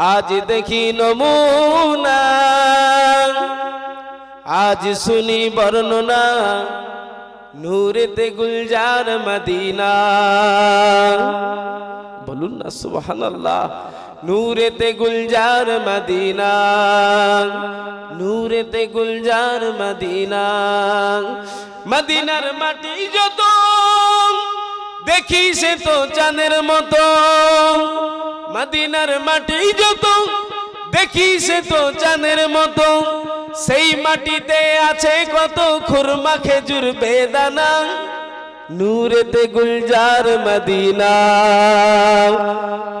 আজ দেখি নমুনা। আজ শুনি বর্ণনা। নূরেতে গুলজার মদিনা। বলুন না সুবহান আল্লাহ নূরেতে গুলজার মদিনা। নূরেতে গুলজার মদিনা। মদিনার মাটি যত দেখি সে তো চাঁদের মতো। মদিনার মাটি যত, দেখি সে তো চাঁদের মতো। সেই মাটিতে আছে কত খুরমা খেজুর বেদানা। নূরেতে গুলজার মদিনা,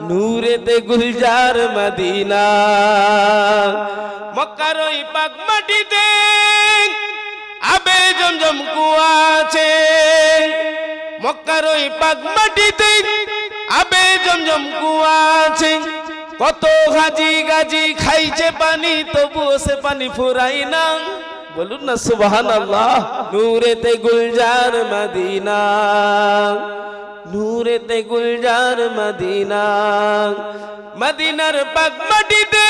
নূরেতে গুলজার মদিনা। মক্কার ওই পাক মাটিতে আবে জমজম কুয়া আছে। মক্কার ওই পাক মাটিতে আবে জমজম কুয়া আছে। কত হাজি গাজি খাইছে পানি, তবুও সে পানি ফুরাই না। বলুন না সুবহান আল্লাহ নূরেতে গুলজার মদিনা। নূরেতে গুলজার মদিনা। মদিনার পাক মাটিতে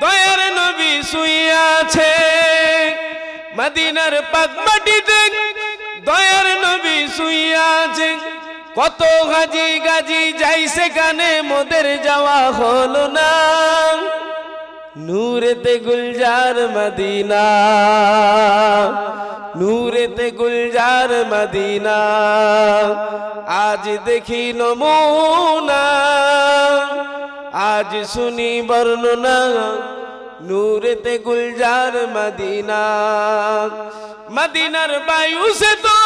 দয়ার নবী শুইয়া আছে। মদিনার পাক মাটিতে দয়ার নবী শুইয়া আছে কত গাজি গাজি যাই সেখানে মোদের যাওয়া হলো না। নূরেতে গুলজার মদিনা, নূরেতে গুলজার মদিনা, আজ দেখি নমুনা, আজ শুনি বর্ণনা নূরেতে গুলজার মদিনা। মদিনার বায়ু সে তো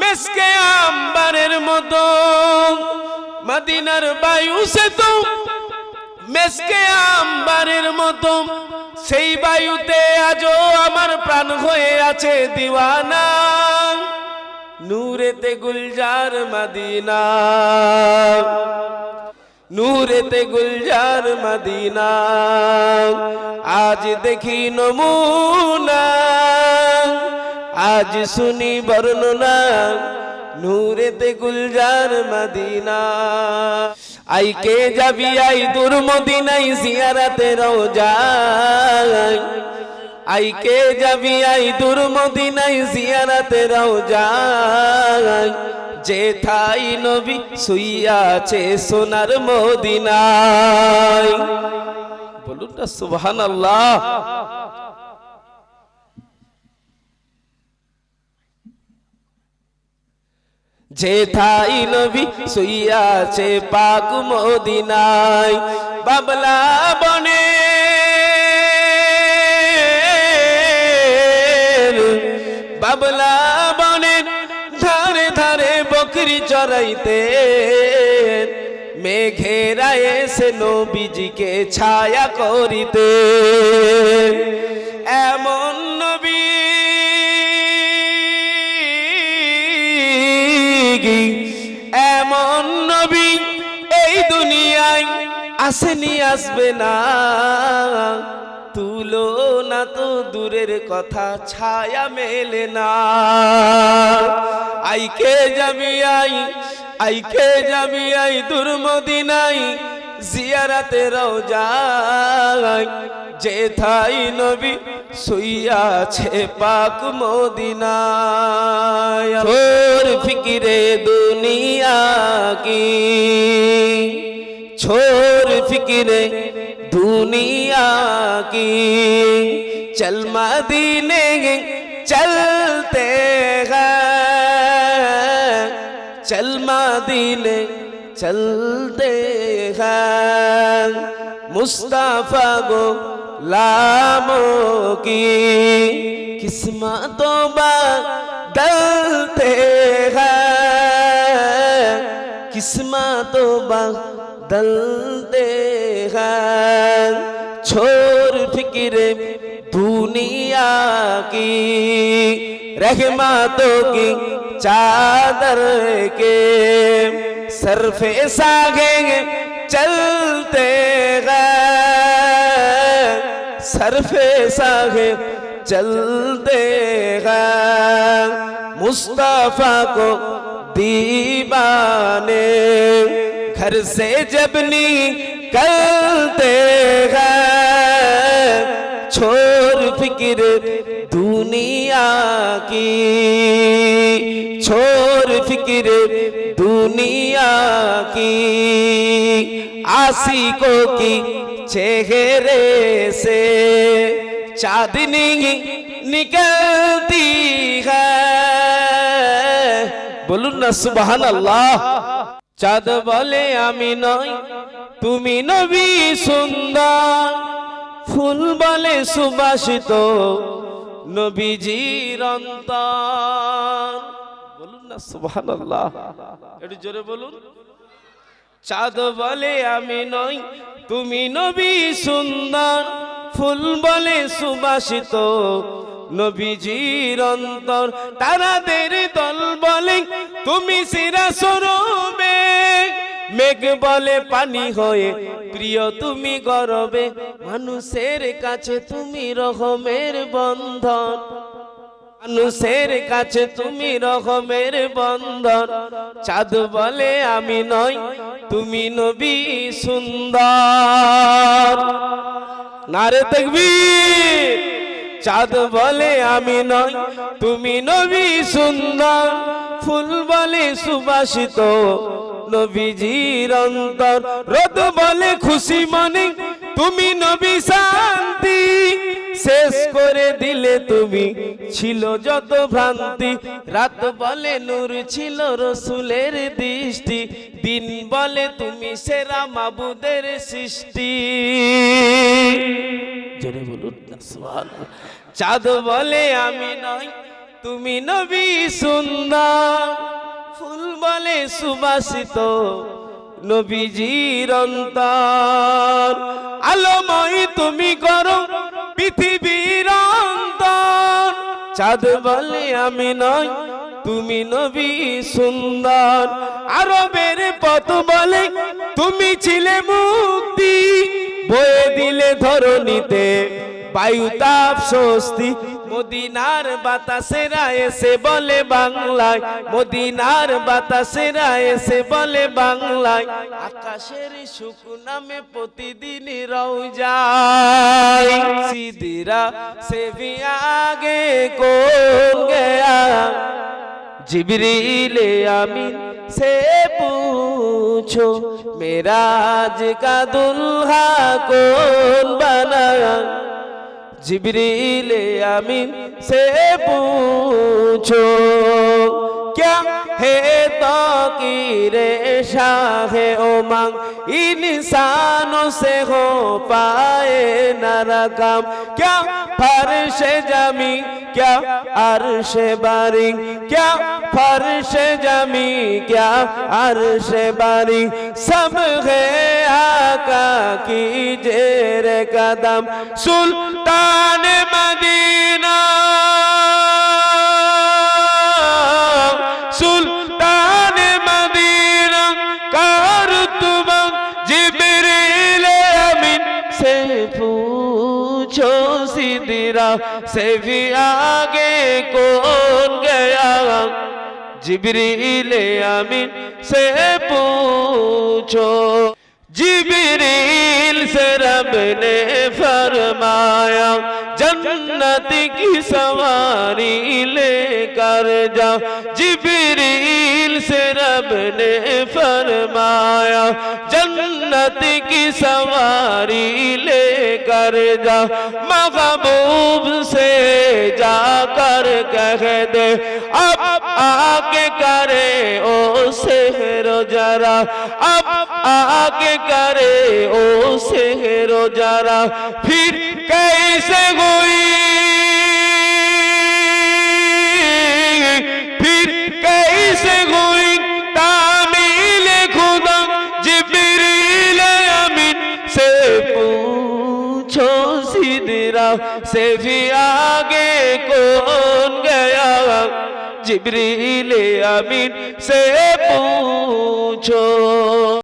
মেসকে আম্বারের মতো। মদিনার বায়ু সে তো মেসকে আম্বারের মতো। সেই বায়ুতে আজও আমার প্রাণ হয়ে আছে দিওয়ানা। নূরেতে গুলজার মদিনা। নূরেতে গুলজার মদিনা। আজ দেখি নমুনা, আজ শুনি বর্ণনা, নূরেতে গুলজার মদিনা। আই কে যাবি, আই দূর মদিনাই জিয়ারাতে রোজাই আই কে যাবি, আই দূর মদিনাই জিয়ারাতে রোজাই যে থাই নবী শুইয়াছে সোনার মদিনায়। বলুন না, সুবহানাল্লাহ। যে থাই নবী শুইয়াছে পাক মদিনায়। বাবলা বনে চড়াইতে মেঘেরা এসে নবীজিকে ছায়া করিতে এমন নবী এমন নবী এই দুনিয়ায় আসেনি, আসবে না। তুলো না তো দূরের কথা, ছায়া মেলে না। আইকে যাবি আই আইকে যাবি আই দূর মদিনাই জিয়ারাতে রোজাই যে থাই নবী শুইয়াছে পাক মদিনায় ছোর ফিকিরে দুনিয়া কি छोर फिक्रे दुनिया की चल मदीने चलते قافلے چلتے ہیں۔ مصطفیٰ گو لاموں کی قسمتوں بدلتے ہیں۔ قسمتوں بدلتے ہیں۔ چھوڑ فکر دنیا کی، رحمتوں کی چادر کے صرف ساگیں چلتے غیر، صرف ساگیں چلتے غیر۔ مصطفیٰ کو دیبانے گھر سے جب کلتے غیر छोड़ फिक्र दुनिया की छोड़ फिक्र दुनिया की आशिकों की चेहरे से चांदनी निकलती है বলুন না সুবহান আল্লাহ চাঁদ বলে আমি নই তুমি নবী সুন্দর ফুল বলে সুবাসিত নবীজির অন্তর। বলুন না সুবহান আল্লাহ একটু জোরে বলুন। চাঁদ বলে আমি নই, তুমি নবী সুন্দর। ফুল বলে সুবাসিত নবীজির অন্তর। তারাদের দল বলে, তুমি সিরা সরবে মেঘ বলে পানি হয়ে, প্রিয় তুমি গরবে, মানুষের কাছে তুমি রহমের বন্ধন। মানুষের কাছে তুমি রকমের বন্ধন। চাঁদ বলে আমি নই, তুমি নবী সুন্দর। নারে দেখবি চাঁদ বলে আমি নই, তুমি নবী সুন্দর। ফুল বলে সুবাসিত নবীজির অন্তর। রোদ বলে খুশি মনে, তুমি নবী শান্তি। শেষ করে দিলে তুমি ছিল যত ভ্রান্তি। রাত বলে নূর ছিল রসুলের দৃষ্টি। দিন বলে তুমি সেরা মাবুদের সৃষ্টি। জোরে বলুন চাঁদ বলে আমি নই তুমি নবী সুন্দর। ফুল বলে সুবাসিত নবীজির অন্তর। আলোময় তুমি করো পৃথিবীর অন্তর। চাঁদ বলে আমি নই তুমি নবী সুন্দর। আরবের পথ বলে তুমি ছিলে মুক্তি। বয়ে দিলে ধরণীতে বায়ুতাপ স্বস্তি। মদিনার বাতাসেরা এসে বলে বাংলায়। মদিনার বাতাসেরা এসে বলে বাংলায়। আকাশের সুখ নামে প্রতিদিন রৌজা সিদিরা সে আগে কো জিবরিলে আমি সে পুছো মেরাজ কা দুলহা কোন বানা জিবরিলে আমি সে পুছো क्या हे तो की रेशा है उमंग इंसानों से हो पाए नरकम क्या फर्श जमी क्या अर्श बारी क्या फर्श जमी क्या अर्श बारी सब है आका की जेर कदम सुल्तान मदी सिदिरा से भी आगे कौन गया जिब्रील अमीन से पूछो जिब्रील से रब ने फरमाया جنت کی سواری لے کر جا جبریل سے رب نے فرمایا، جنت کی سواری لے کر جاؤ۔ مغبوب سے جا کر کہہ دے، اب آگے کرے او سہر و جرا۔ اب آگے کرے او سہر و جرا۔ پھر कैसे हुई फिर कैसे हुई तामील खुदा जिब्रील अमीन से पूछो सिदरा से भी आगे कौन गया जिब्रील अमीन से पूछो